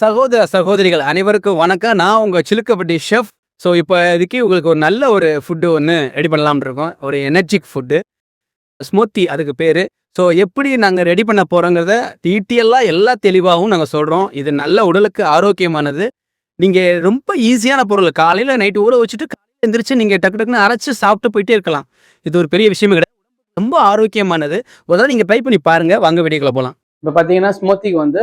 சகோதர சகோதரிகள் அனைவருக்கும் வணக்கம். நான் உங்கள் சிலுக்கப்பட்டி ஷெஃப் ஸோ இப்போ இதுக்கு உங்களுக்கு ஒரு நல்ல ஒரு ஃபுட்டு ஒன்று ரெடி பண்ணலாம்னு இருக்கோம். ஒரு எனர்ஜிக் ஃபுட்டு ஸ்மூத்தி அதுக்கு பேர். ஸோ எப்படி நாங்கள் ரெடி பண்ண போகிறோங்கிறத டீட்டெயிலாக எல்லா தெளிவாகவும் நாங்கள் சொல்கிறோம் இது நல்ல உடலுக்கு ஆரோக்கியமானது. நீங்கள் ரொம்ப ஈஸியான பொருள். காலையில் நைட்டு ஊற வச்சுட்டு காலையில் எந்திரிச்சு நீங்கள் டக்கு டக்குன்னு அரைச்சி சாப்பிட்டு போயிட்டே இருக்கலாம். இது ஒரு பெரிய விஷயமே கிடையாது. ரொம்ப ஆரோக்கியமானது. ஒரு தடவை நீங்கள் ட்ரை பண்ணி பாருங்கள் வாங்க வீடியோக்குள்ள போகலாம் இப்போ பார்த்தீங்கன்னா ஸ்மூத்திக்கு வந்து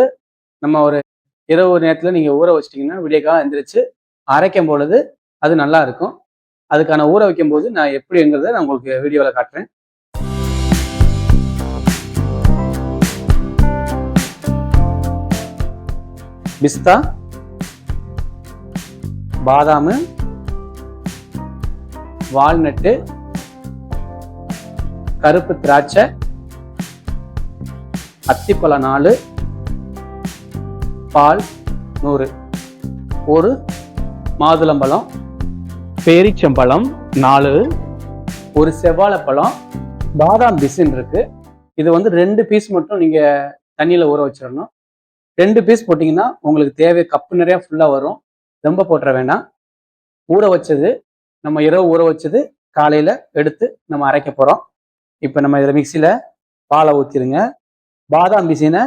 நம்ம ஒரு இரவு ஒரு நேரத்தில் நீங்கள் ஊற வச்சிட்டிங்கன்னா விடியக்காக எந்திரிச்சு அரைக்கும் பொழுது அது நல்லா இருக்கும். அதுக்கான ஊற வைக்கும் போது நான் எப்படிங்கிறத நான் உங்களுக்கு வீடியோவில் காட்டுறேன். பிஸ்தா பாதாமு வால்நட்டு கருப்பு திராட்சை அத்திப்பழம் நாலு பால் நூறு. ஒரு மாதுளம்பழம் பேரிச்சம்பழம் நாலு. ஒரு செவ்வாழைப்பழம் பாதாம் பிசின் இருக்கு. இது வந்து ரெண்டு பீஸ் மட்டும் நீங்க தண்ணியில ஊற வச்சிடணும் ரெண்டு பீஸ் போட்டிங்கன்னா உங்களுக்கு தேவை கப்பு நிறையா ஃபுல்லாக வரும். ரொம்ப போட்டுற வேண்டாம் ஊற வச்சது நம்ம இரவு ஊற வச்சது காலையில் எடுத்து நம்ம அரைக்க போகிறோம் இப்போ நம்ம இதில் மிக்சியில் பாலை ஊற்றிடுங்க பாதாம் பிசினை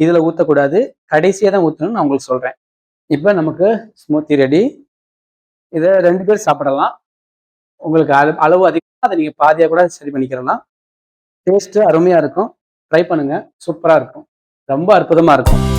இதில் ஊற்றக்கூடாது கடைசியாக தான் ஊற்றணும்னு நான் உங்களுக்கு சொல்கிறேன் இப்போ நமக்கு ஸ்மூத்தி ரெடி இதை ரெண்டு பேர் சாப்பிடலாம். உங்களுக்கு அளவு அளவு அதிகமாக அதை நீங்கள் பாதியாக கூட சரி பண்ணிக்கிறலாம். டேஸ்ட்டு அருமையாக இருக்கும். ட்ரை பண்ணுங்கள் சூப்பராக இருக்கும். ரொம்ப அற்புதமாக இருக்கும்.